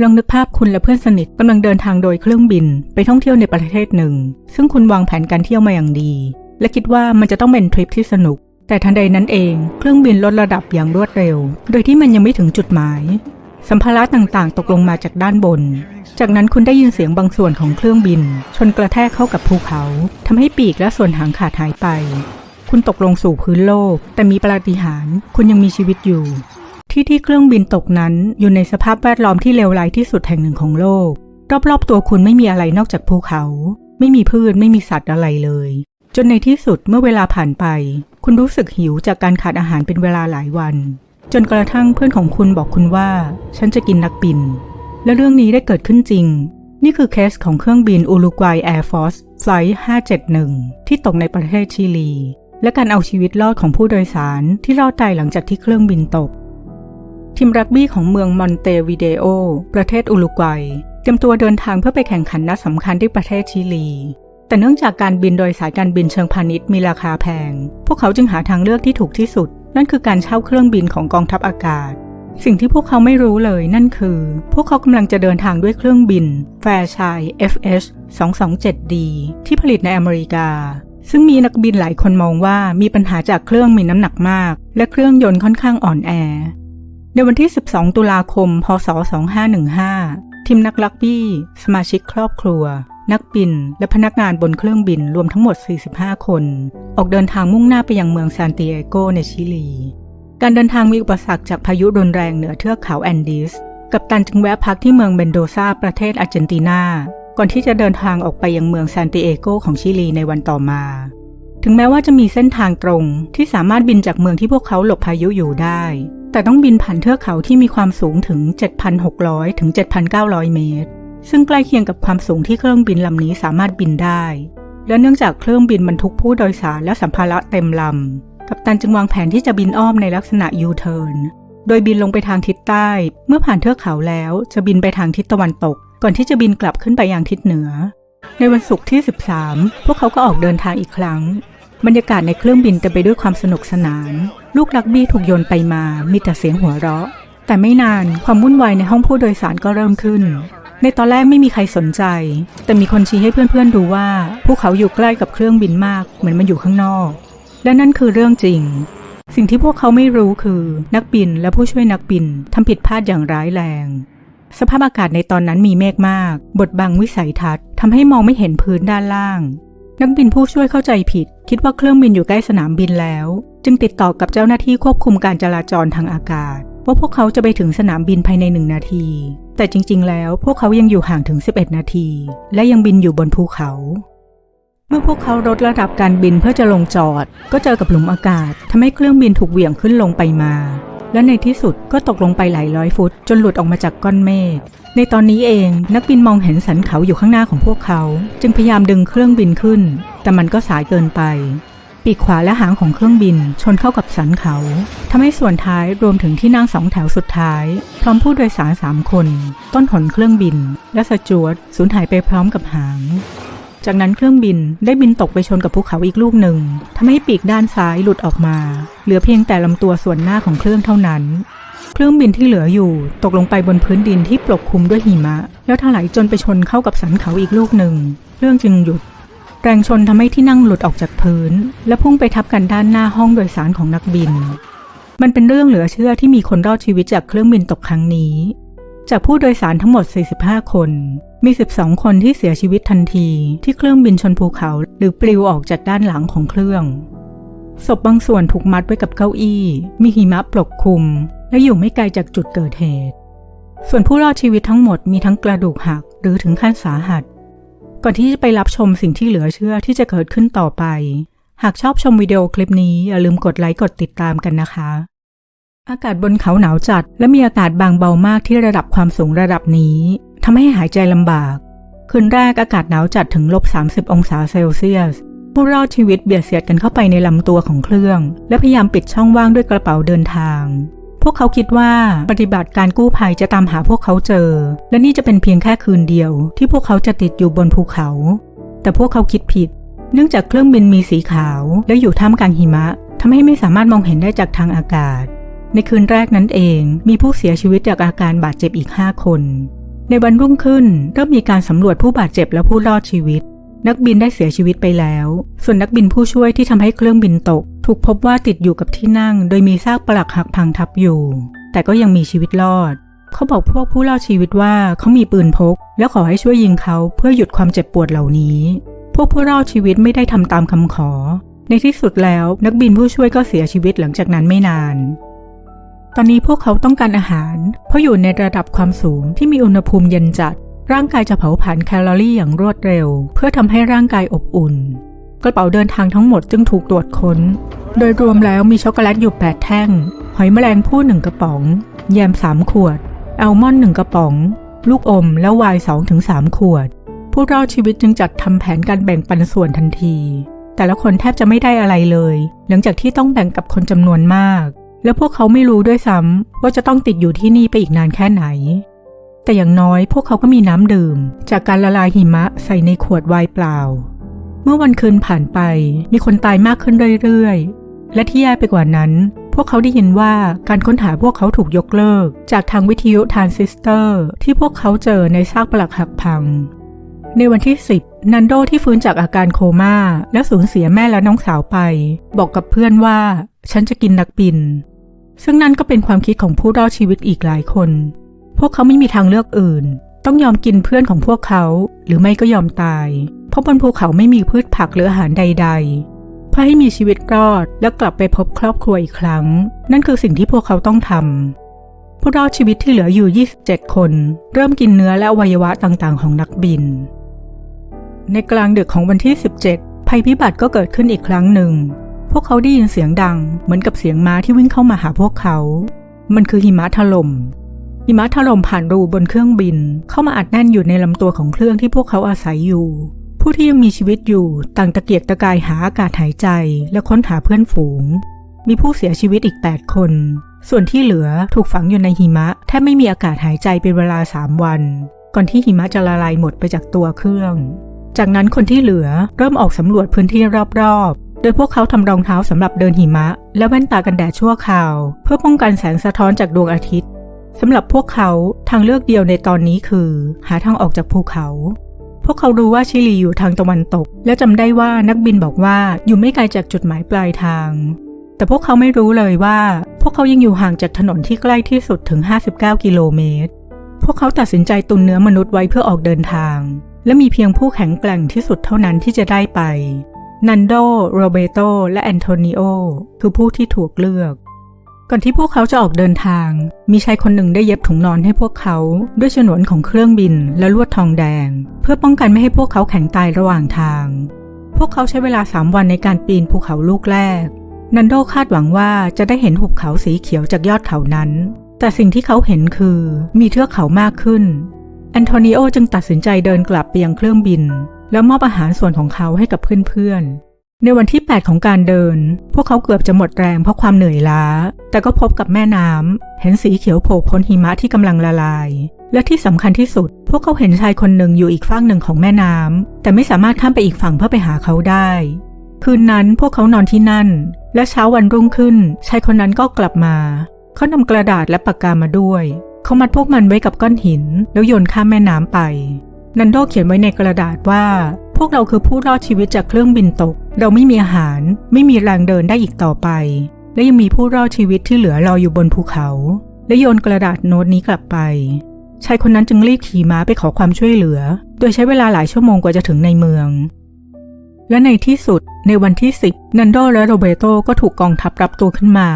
ลองนึกภาพคุณและเพื่อนสนิทกำลังเดินทางโดยเครื่องบิน ไปท่องเที่ยวในประเทศหนึ่ง ซึ่งคุณวางแผนการเที่ยวมาอย่างดี และคิดว่ามันจะต้องเป็นทริปที่สนุก แต่ทันใดนั้นเอง เครื่องบินลดระดับอย่างรวดเร็ว โดยที่มันยังไม่ถึงจุดหมาย สัมภาระต่างๆ ตกลงมาจากด้านบน จากนั้นคุณได้ยินเสียงบางส่วนของเครื่องบิน ชนกระแทกเข้ากับภูเขาทำให้ปีกและส่วนหางขาดหายไป คุณตกลงสู่พื้นโลก แต่มีปาฏิหาริย์คุณยังมีชีวิตอยู่ ที่ที่เครื่องบินตกนั้นอยู่ในสภาพแวดล้อมที่เลวร้ายที่สุดแห่งหนึ่งของโลก รอบๆตัวคุณไม่มีอะไรนอกจากภูเขา ไม่มีพืชไม่มีสัตว์อะไรเลย จนในที่สุดเมื่อเวลาผ่านไป คุณรู้สึกหิวจากการขาดอาหารเป็นเวลาหลายวัน จนกระทั่งเพื่อนของคุณบอกคุณว่า ฉันจะกินนักบิน และเรื่องนี้ได้เกิดขึ้นจริง นี่คือเคสของเครื่องบินอุรุกวัยแอร์ฟอร์สไฟล์571 ที่ตกในประเทศชิลี และการเอาชีวิตรอดของผู้โดยสารที่รอดตายหลังจากที่เครื่องบินตก ทีมรักบี้ของเมืองมอนเตวิเดโอ ประเทศอุรุกวัย เตรียมตัวเดินทางเพื่อไปแข่งขันนัดสำคัญที่ประเทศชิลี แต่เนื่องจากการบินโดยสายการบินเชิงพาณิชย์มีราคาแพง พวกเขาจึงหาทางเลือกที่ถูกที่สุด นั่นคือการเช่าเครื่องบินของกองทัพอากาศ สิ่งที่พวกเขาไม่รู้เลยนั่นคือ พวกเขากำลังจะเดินทางด้วยเครื่องบินแฟร์ชัย FH 227D ที่ผลิตในอเมริกาซึ่งมีนักบินหลายคนมองว่ามีปัญหาจากเครื่องมีน้ำหนักมาก และเครื่องยนต์ค่อนข้างอ่อนแอ ในวันที่ 12 ตุลาคม พศ 2515 ทีมนักลักบี้ สมาชิกครอบครัว นักบิน และพนักงานบนเครื่องบินรวมทั้งหมด 45 คน ออกเดินทางมุ่งหน้าไปยังเมืองซานติเอโกในชิลี การเดินทางมีอุปสรรคจากพายุรุนแรงเหนือเทือกเขาแอนดีส กัปตันจึงแวะพักที่เมืองเบนโดซาประเทศอาร์เจนตินา ก่อนที่จะเดินทางออกไปยังเมืองซานติเอโกของชิลีในวันต่อมา ถึงแม้ว่าจะมีเส้นทางตรงที่สามารถบินจากเมืองที่พวกเขาหลบพายุอยู่ได้ แต่ต้องบินผ่านเทือกเขาที่มีความสูงถึง 7,600 ถึง 7,900 เมตร ซึ่งใกล้เคียงกับความสูงที่เครื่องบินลำนี้สามารถบินได้ และเนื่องจากเครื่องบินบรรทุกผู้โดยสารและสัมภาระเต็มลำ กัปตันจึงวางแผนที่จะบินอ้อมในลักษณะยูเทิร์น โดยบินลงไปทางทิศใต้ เมื่อผ่านเทือกเขาแล้วจะบินไปทางทิศตะวันตก ก่อนที่จะบินกลับขึ้นไปยังทิศเหนือ ในวันศุกร์ที่ 13 พวกเขาก็ออกเดินทางอีกครั้ง บรรยากาศในเครื่องบินเต็มไปด้วยความสนุกสนาน ลูกลักบี้ถูกโยนไปมา มีแต่เสียงหัวเราะ แต่ไม่นานความวุ่นวายในห้องผู้โดยสารก็เริ่มขึ้น ในตอนแรกไม่มีใครสนใจ แต่มีคนชี้ให้เพื่อนๆดูว่า พวกเขาอยู่ใกล้กับเครื่องบินมาก เหมือนมันอยู่ข้างนอก และนั่นคือเรื่องจริง สิ่งที่พวกเขาไม่รู้คือ นักบินและผู้ช่วยนักบินทำผิดพลาดอย่างร้ายแรงสภาพอากาศในตอนนั้นมีเมฆมาก บดบังวิสัยทัศน์ทำให้มองไม่เห็นพื้นด้านล่าง นักบินผู้ช่วยเข้าใจผิด คิดว่าเครื่องบินอยู่ใกล้สนามบินแล้ว จึงติดต่อกับเจ้าหน้าที่ควบคุมการจราจรทางอากาศ ว่าพวกเขาจะไปถึงสนามบินภายในหนึ่งนาที แต่จริง ๆ แล้วพวกเขายังอยู่ห่างถึง 11 นาที และยังบินอยู่บนภูเขาเมื่อพวกเขาลดระดับการบินเพื่อจะลงจอด ก็เจอกับหลุมอากาศทำให้เครื่องบินถูกเหวี่ยงขึ้นลงไปมา และในที่สุดก็ตกลงไปหลายร้อยฟุต จนหลุดออกมาจากก้อนเมฆ ในตอนนี้เองนักบินมองเห็นสันเขาอยู่ข้างหน้าของพวกเขา จึงพยายามดึงเครื่องบินขึ้น แต่มันก็สายเกินไป ปีกขวาและหางของเครื่องบินชนเข้ากับสันเขาทำให้ส่วนท้ายรวมถึงที่นั่งสองแถวสุดท้าย พร้อมผู้โดยสารสามคน ต้นหนเครื่องบิน และสจวตสูญหายไปพร้อมกับหาง จากนั้นเครื่องบินได้บินตกไปชนกับภูเขาอีกลูกหนึ่งทำให้ปีกด้านซ้ายหลุดออกมา เหลือเพียงแต่ลำตัวส่วนหน้าของเครื่องเท่านั้น เครื่องบินที่เหลืออยู่ตกลงไปบนพื้นดินที่ปกคลุมด้วยหิมะ แล้วถลายจนไปชนเข้ากับสันเขาอีกลูกหนึ่งเครื่องจึงหยุดแรงชนทำให้ที่นั่งหลุดออกจากพื้น และพุ่งไปทับกันด้านหน้าห้องโดยสารของนักบิน มันเป็นเรื่องเหลือเชื่อที่มีคนรอดชีวิตจากเครื่องบินตกครั้งนี้ จากผู้โดยสารทั้งหมด 45 คน มี 12 คนที่เสียชีวิตทันทีที่เครื่องบินชนภูเขา หรือปลิวออกจากด้านหลังของเครื่องศพบางส่วนถูกมัดไว้กับเก้าอี้ มีหิมะปกคลุม และอยู่ไม่ไกลจากจุดเกิดเหตุ ส่วนผู้รอดชีวิตทั้งหมดมีทั้งกระดูกหักหรือถึงขั้นสาหัส ก่อนที่จะไปรับชมสิ่งที่เหลือเชื่อที่จะเกิดขึ้นต่อไป หากชอบชมวิดีโอคลิปนี้อย่าลืมกดไลค์กดติดตามกันนะคะ อากาศบนเขาหนาวจัด และมีอากาศบางเบามากที่ระดับความสูงระดับนี้ ทำให้หายใจลำบาก คืนแรกอากาศหนาวจัดถึงลบ 30 องศาเซลเซียส ผู้รอดชีวิตเบียดเสียดกันเข้าไปในลำตัวของเครื่อง และพยายามปิดช่องว่างด้วยกระเป๋าเดินทาง พวกเขาคิดว่าปฏิบัติการกู้ภัยจะตามหาพวกเขาเจอ และนี่จะเป็นเพียงแค่คืนเดียว ที่พวกเขาจะติดอยู่บนภูเขา แต่พวกเขาคิดผิด เนื่องจากเครื่องบินมีสีขาวและอยู่ท่ามกลางหิมะทำให้ไม่สามารถมองเห็นได้จากทางอากาศ ในคืนแรกนั้นเอง มีผู้เสียชีวิตจากอาการบาดเจ็บอีก 5 คน ในวันรุ่งขึ้นเริ่มมีการสำรวจผู้บาดเจ็บและผู้รอดชีวิต นักบินได้เสียชีวิตไปแล้ว ส่วนนักบินผู้ช่วยที่ทำให้เครื่องบินตก ถูกพบว่าติดอยู่กับที่นั่ง โดยมีซากปลักหักพังทับอยู่ แต่ก็ยังมีชีวิตรอด เขาบอกพวกผู้รอดชีวิตว่าเขามีปืนพก แล้วขอให้ช่วยยิงเขาเพื่อหยุดความเจ็บปวดเหล่านี้ พวกผู้รอดชีวิตไม่ได้ทำตามคำขอ ในที่สุดแล้วนักบินผู้ช่วยก็เสียชีวิตหลังจากนั้นไม่นาน ตอนนี้พวกเขาต้องการอาหาร เพราะอยู่ในระดับความสูงที่มีอุณหภูมิเย็นจัด ร่างกายจะเผาผลาญแคลอรี่อย่างรวดเร็ว เพื่อทำให้ร่างกายอบอุ่น กระเป๋าเดินทางทั้งหมดจึงถูกตรวจค้น โดยรวมแล้วมีช็อกโกแลตอยู่ 8 แท่ง หอยแมลงภู่หนึ่งกระป๋อง แยม3ขวด อัลมอนด์หนึ่งกระป๋อง ลูกอมและไวน์2-3ขวด ผู้รอดชีวิตจึงจัดทำแผนการแบ่งปันส่วนทันที แต่ละคนแทบจะไม่ได้อะไรเลย หลังจากที่ต้องแบ่งกับคนจำนวนมาก และพวกเขาไม่รู้ด้วยซ้ำว่าจะต้องติดอยู่ที่นี่ไปอีกนานแค่ไหน แต่อย่างน้อยพวกเขาก็มีน้ำดื่ม จากการละลายหิมะใส่ในขวดไวน์เปล่า เมื่อวันคืนผ่านไปมีคนตายมากขึ้นเรื่อยๆ และที่แย่ไปกว่านั้น พวกเขาได้ยินว่าการค้นหาพวกเขาถูกยกเลิก จากทางวิทยุทรานซิสเตอร์ ที่พวกเขาเจอในซากปลักหักพัง ในวันที่ 10 นันโดที่ฟื้นจากอาการโคม่าและสูญเสียแม่และน้องสาวไป บอกกับเพื่อนว่าฉันจะกินนักบิน ซึ่งนั่นก็เป็นความคิดของผู้รอดชีวิตอีกหลายคน พวกเขาไม่มีทางเลือกอื่น ต้องยอมกินเพื่อนของพวกเขา หรือไม่ก็ยอมตาย เพราะบนภูเขาไม่มีพืชผักหรืออาหารใด ๆ เพื่อให้มีชีวิตรอดและกลับไปพบครอบครัวอีกครั้ง นั่นคือสิ่งที่พวกเขาต้องทำผู้รอดชีวิตที่เหลืออยู่ 27 คน เริ่มกินเนื้อและอวัยวะต่างๆ ของนักบิน ในกลางดึกของวันที่ 17 ภัยพิบัติก็เกิดขึ้นอีกครั้งหนึ่ง พวกเขาได้ยินเสียงดัง เหมือนกับเสียงม้าที่วิ่งเข้ามาหาพวกเขา มันคือหิมะถล่ม หิมะถล่มผ่านรูบนเครื่องบิน เข้ามาอัดแน่นอยู่ในลำตัวของเครื่องที่พวกเขาอาศัยอยู่ ผู้ที่ยังมีชีวิตอยู่ต่างตะเกียกตะกายหาอากาศหายใจและค้นหาเพื่อนฝูง มีผู้เสียชีวิตอีก 8 คน ส่วนที่เหลือถูกฝังอยู่ในหิมะแทบไม่มีอากาศหายใจเป็นเวลา 3 วัน ก่อนที่หิมะจะละลายหมดไปจากตัวเครื่อง จากนั้นคนที่เหลือเริ่มออกสำรวจพื้นที่รอบๆ โดยพวกเขาทำรองเท้าสำหรับเดินหิมะ และแว่นตากันแดดชั่วคราว เพื่อป้องกันแสงสะท้อนจากดวงอาทิตย์สำหรับพวกเขาทางเลือกเดียวในตอนนี้คือ หาทางออกจากภูเขา พวกเขารู้ว่าชิลีอยู่ทางตะวันตก และจำได้ว่านักบินบอกว่าอยู่ไม่ไกลจากจุดหมายปลายทาง แต่พวกเขาไม่รู้เลยว่า พวกเขายังอยู่ห่างจากถนนที่ใกล้ที่สุดถึง 59 กิโลเมตร พวกเขาตัดสินใจตุนเนื้อมนุษย์ไว้เพื่อออกเดินทาง และมีเพียงผู้แข็งแกร่งที่สุดเท่านั้นที่จะได้ไป นันโด โรเบโต และแอนโทนิโอ คือผู้ที่ถูกเลือก ก่อนที่พวกเขาจะออกเดินทาง มีชายคนหนึ่งได้เย็บถุงนอนให้พวกเขา ด้วยฉนวนของเครื่องบินและลวดทองแดง เพื่อป้องกันไม่ให้พวกเขาแข็งตายระหว่างทาง พวกเขาใช้เวลาสามวันในการปีนภูเขาลูกแรก นันโดคาดหวังว่าจะได้เห็นหุบเขาสีเขียวจากยอดเขานั้น แต่สิ่งที่เขาเห็นคือมีเทือกเขามากขึ้นแอนโทนิโอจึงตัดสินใจเดินกลับไปยังเครื่องบิน แล้วมอบอาหารส่วนของเขาให้กับเพื่อนๆ ในวันที่ 8 ของการเดิน พวกเขาเกือบจะหมดแรงเพราะความเหนื่อยล้า แต่ก็พบกับแม่น้ำ เห็นสีเขียวโผล่พ้นหิมะที่กำลังละลาย และที่สำคัญที่สุด พวกเขาเห็นชายคนหนึ่งอยู่อีกฝั่งหนึ่งของแม่น้ำ แต่ไม่สามารถข้ามไปอีกฝั่งเพื่อไปหาเขาได้ คืนนั้นพวกเขานอนที่นั่น และเช้าวันรุ่งขึ้น ชายคนนั้นก็กลับมา เขานำกระดาษและปากกามาด้วย เขามัดพวกมันไว้กับก้อนหิน แล้วโยนข้ามแม่น้ำไป นันโดเขียนไว้ในกระดาษว่า พวกเราคือผู้รอดชีวิตจากเครื่องบินตก เราไม่มีอาหาร ไม่มีแรงเดินได้อีกต่อไป และยังมีผู้รอดชีวิตที่เหลือรออยู่บนภูเขา และโยนกระดาษโน้ตนี้กลับไปชายคนนั้นจึงรีบขี่ม้าไปขอความช่วยเหลือ โดยใช้เวลาหลายชั่วโมงกว่าจะถึงในเมือง และในที่สุดในวันที่ 10 นันโดและโรเบโตก็ถูกกองทัพรับตัวขึ้นมา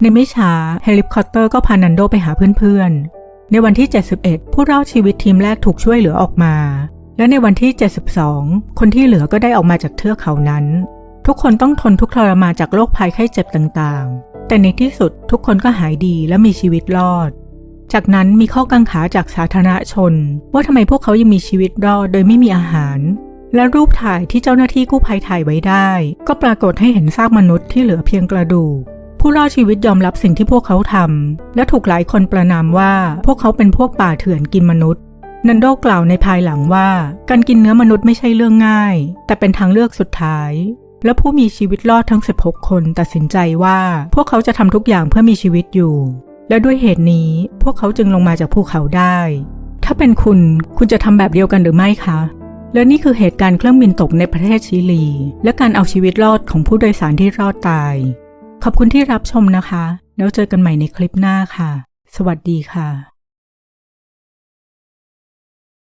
ในไม่ช้าเฮลิคอปเตอร์ก็พานันโดไปหาเพื่อนๆ ในวันที่ 71 ผู้รอดชีวิตทีมแรกถูกช่วยเหลือออกมา และในวันที่ 72 คนที่เหลือก็ได้ออกมาจากเทือกเขานั้น ทุกคนต้องทนทุกข์ทรมานจากโรคภัยไข้เจ็บต่างๆ แต่ในที่สุดทุกคนก็หายดีและมีชีวิตรอด จากนั้นมีข้อกังขาจากสาธารณชน ว่าทำไมพวกเขายังมีชีวิตรอดโดยไม่มีอาหาร และรูปถ่ายที่เจ้าหน้าที่กู้ภัยถ่ายไว้ได้ ก็ปรากฏให้เห็นซากมนุษย์ที่เหลือเพียงกระดูก ผู้รอดชีวิตยอมรับสิ่งที่พวกเขาทำและถูกหลายคนประนามว่าพวกเขาเป็นพวกป่าเถื่อนกินมนุษย์ นันโดกล่าวในภายหลังว่า การกินเนื้อมนุษย์ไม่ใช่เรื่องง่าย แต่เป็นทางเลือกสุดท้าย และผู้มีชีวิตรอดทั้ง 16 คนตัดสินใจว่า พวกเขาจะทำทุกอย่างเพื่อมีชีวิตอยู่ และด้วยเหตุนี้พวกเขาจึงลงมาจากภูเขาได้ ถ้าเป็นคุณคุณจะทำแบบเดียวกันหรือไม่คะและนี่คือเหตุการณ์เครื่องบินตกในประเทศชิลี และการเอาชีวิตรอดของผู้โดยสารที่รอดตาย ขอบคุณที่รับชมนะคะ แล้วเจอกันใหม่ในคลิปหน้าค่ะ สวัสดีค่ะ